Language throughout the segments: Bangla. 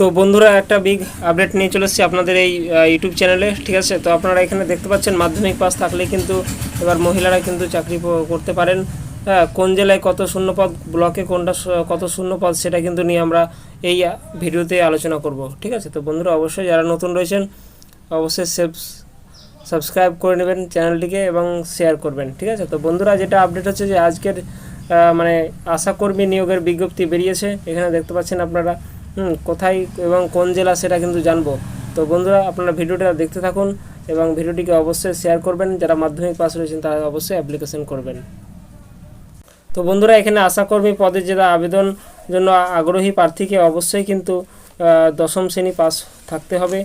তো বন্ধুরা, একটা বিগ আপডেট নিয়ে চলে এসেছি আপনাদের এই ইউটিউব চ্যানেলে ঠিক আছে? তো আপনারা এখানে দেখতে পাচ্ছেন, মাধ্যমিক পাস থাকলে কিন্তু এবার মহিলারা কিন্তু চাকরি করতে পারেন। হ্যাঁ কোন জেলায় কত শূন্যপদ, ব্লকে কোনটা কত শূন্যপদ, সেটা কিন্তু নিয়ে আমরা এই ভিডিওতে আলোচনা করব, ঠিক আছে? তো বন্ধুরা, অবশ্যই যারা নতুন রয়েছেন, অবশ্যই সাবস্ক্রাইব করে নেবেন চ্যানেলটিকে এবং শেয়ার করবেন, ঠিক আছে? তো বন্ধুরা, যেটা আপডেট হচ্ছে যে আজকের মানে আশাকর্মী নিয়োগের বিজ্ঞপ্তি বেরিয়েছে। এখানে দেখতে পাচ্ছেন আপনারা হুম, কোথায় এবং কোন জেলা সেটা কিন্তু জানব। তো বন্ধুরা আপনারা ভিডিওটা দেখতে থাকুন এবং ভিডিওটিকে অবশ্যই শেয়ার করবেন। যারা মাধ্যমিক পাস রয়েছেন তারা অবশ্যই অ্যাপ্লিকেশন করবেন। তো বন্ধুরা এখানে আশাকর্মী পদের যেটা আবেদন জন্য আগ্রহী প্রার্থীকে অবশ্যই কিন্তু দশম শ্রেণি পাস থাকতে হবে।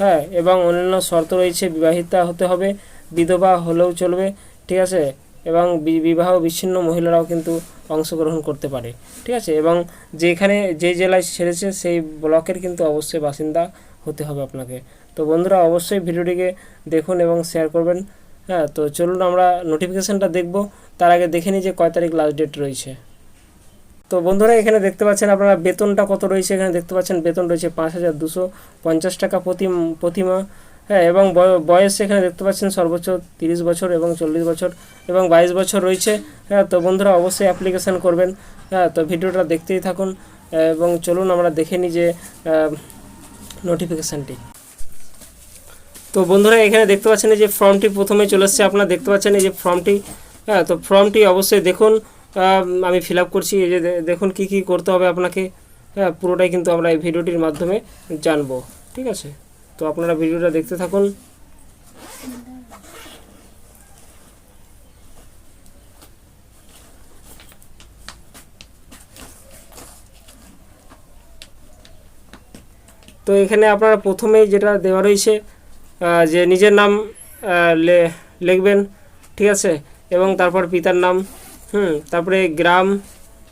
হ্যাঁ এবং অন্যান্য শর্ত রয়েছে বিবাহিতা হতে হবে বিধবা হলেও চলবে ঠিক আছে? এবং বিবাহ বিচ্ছিন্ন মহিলারাও কিন্তু অংশগ্রহণ করতে পারে, ঠিক আছে? এবং যেখানে যে জেলায় ছেড়েছে সেই ব্লকের কিন্তু অবশ্যই বাসিন্দা হতে হবে আপনাকে। তো বন্ধুরা, অবশ্যই ভিডিওটিকে দেখুন এবং শেয়ার করবেন। হ্যাঁ তো চলুন আমরা নোটিফিকেশানটা দেখব। তার আগে দেখে নিই যে কয় তারিখ লাস্ট ডেট রয়েছে। তো বন্ধুরা, এখানে দেখতে পাচ্ছেন আপনারা বেতনটা কত রয়েছে? এখানে দেখতে পাচ্ছেন বেতন রয়েছে পাঁচ হাজার দুশো পঞ্চাশ টাকা প্রতি, প্রতিমা। হ্যাঁ এবং বয়- বয়স এখানে দেখতে পাচ্ছেন সর্বোচ্চ তিরিশ বছর এবং চল্লিশ বছর এবং বাইশ বছর রয়েছে। হ্যাঁ তো বন্ধুরা অবশ্যই অ্যাপ্লিকেশান করবেন। হ্যাঁ তো ভিডিওটা দেখতেই থাকুন এবং চলুন আমরা দেখে নিই যে নোটিফিকেশানটি তো বন্ধুরা এখানে দেখতে পাচ্ছেন যে ফর্মটি প্রথমে চলে এসছে। আপনারা দেখতে পাচ্ছেন এই যে ফর্মটি হ্যাঁ তো ফর্মটি অবশ্যই দেখুন। আমি ফিল করছি। এই যে দেখুন কি কি করতে হবে আপনাকে। হ্যাঁ পুরোটাই কিন্তু আমরা এই ভিডিওটির মাধ্যমে জানব। ঠিক আছে? তো আপনারা ভিডিওটা দেখতে থাকুন। তো এখানে আপনারা প্রথমেই যেটা দেওয়া রয়েছে যে নিজের নাম লিখবেন, ঠিক আছে? এবং তারপর পিতার নাম, হুম, তারপরে গ্রাম,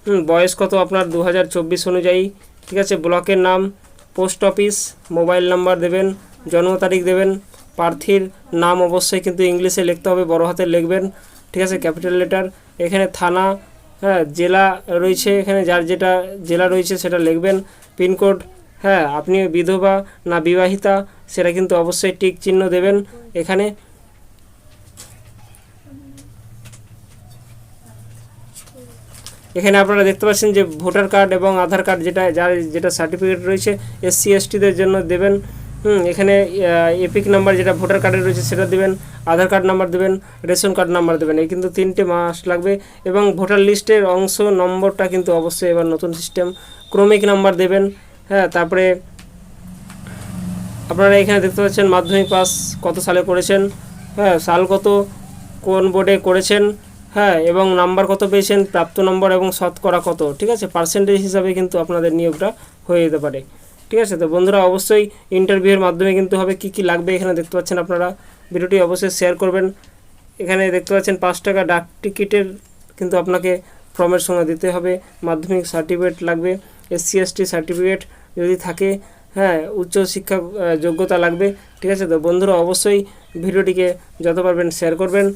হুম, বয়স কত আপনার দু হাজার চব্বিশ অনুযায়ী, ঠিক আছে? ব্লকের নাম পোস্ট অফিস, মোবাইল নাম্বার দেবেন, জন্ম তারিখ দেবেন, প্রার্থীর নাম অবশ্যই কিন্তু ইংলিশে লিখতে হবে, বড় হাতে লিখবেন, ঠিক আছে, ক্যাপিটাল লেটার, এখানে থানা হ্যাঁ জেলা রয়েছে, এখানে যার যেটা জেলা রয়েছে সেটা লিখবেন পিনকোড হ্যাঁ আপনি বিধবা না বিবাহিতা, সেটা কিন্তু অবশ্যই টিক চিহ্ন দেবেন, এখানে এখানে আপনারা দেখতে পাচ্ছেন যে ভোটার কার্ড এবং আধার কার্ড যেটা, যার যেটা সার্টিফিকেট রয়েছে, এসসি, এসটিদের জন্য দেবেন। হুম, এখানে এপিক নাম্বার যেটা ভোটার কার্ডে রয়েছে সেটা দেবেন, আধার কার্ড নাম্বার দেবেন, রেশন কার্ড নাম্বার দেবেন। এই কিন্তু তিনটে মাস লাগবে এবং ভোটার লিস্টের অংশ, নম্বরটা কিন্তু অবশ্যই এবার নতুন সিস্টেম। ক্রমিক নাম্বার দেবেন হ্যাঁ তারপরে আপনারা এখানে দেখতে পাচ্ছেন মাধ্যমিক পাস কত সালে করেছেন? হ্যাঁ সাল কত, কোন বোর্ডে করেছেন? হ্যাঁ এবং নাম্বার কত পেয়েছেন, প্রাপ্ত নম্বর এবং শতকরা কত, ঠিক আছে? পার্সেন্টেজ হিসাবে কিন্তু আপনাদের নিয়োগটা হয়ে যেতে পারে, ঠিক আছে? তো বন্ধুরা, অবশ্যই ইন্টারভিউয়ের মাধ্যমে কিন্তু হবে কি কি লাগবে, এখানে দেখতে পাচ্ছেন আপনারা। ভিডিওটি অবশ্যই শেয়ার করবেন। এখানে দেখতে পাচ্ছেন পাঁচ টাকা ডাক টিকিটের কিন্তু আপনাকে ফর্মের সঙ্গে দিতে হবে। মাধ্যমিক সার্টিফিকেট লাগবে এসসি এসটি সার্টিফিকেট যদি থাকে হ্যাঁ উচ্চ শিক্ষা যোগ্যতা লাগবে, ঠিক আছে? তো বন্ধুরা, অবশ্যই ভিডিওটিকে যত পারবেন শেয়ার করবেন।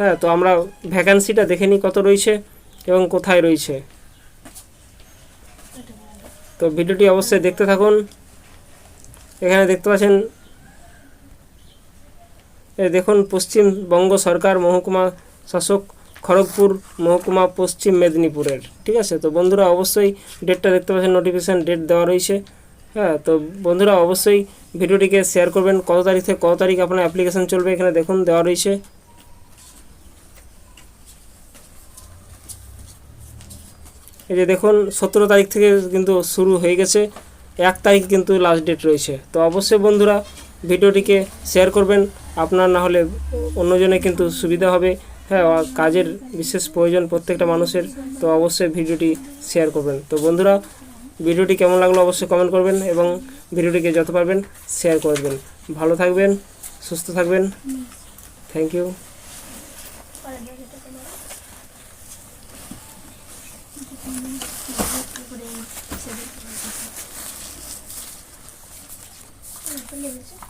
হ্যাঁ তো আমরা ভ্যাকান্সিটা দেখে নিই কত রয়েছে এবং কোথায় রয়েছে। তো ভিডিওটি অবশ্যই দেখতে থাকুন। এখানে দেখতে পাচ্ছেন দেখুন পশ্চিমবঙ্গ সরকার মহকুমা শাসক খড়গপুর মহকুমা পশ্চিম মেদিনীপুরের, ঠিক আছে? তো বন্ধুরা, অবশ্যই ডেটটা দেখতে পাচ্ছেন নোটিফিকেশান ডেট দেওয়া রয়েছে। হ্যাঁ তো বন্ধুরা, অবশ্যই ভিডিওটিকে শেয়ার করবেন। কত তারিখ থেকে কত তারিখ আপনার অ্যাপ্লিকেশান চলবে এখানে দেখুন, দেওয়া রয়েছে। এই যে দেখুন, সতেরো তারিখ থেকে কিন্তু শুরু হয়ে গেছে। এক তারিখ কিন্তু লাস্ট ডেট রয়েছে। তো অবশ্যই বন্ধুরা ভিডিওটিকে শেয়ার করবেন। আপনার না হলে অন্যজনে কিন্তু সুবিধা হবে। হ্যাঁ কাজের বিশেষ প্রয়োজন প্রত্যেকটা মানুষের। তো অবশ্যই ভিডিওটি শেয়ার করবেন। তো বন্ধুরা, ভিডিওটি কেমন লাগল অবশ্যই কমেন্ট করবেন এবং ভিডিওটিকে যত পারবেন শেয়ার করবেন ভালো থাকবেন, সুস্থ থাকবেন। Thank you Thank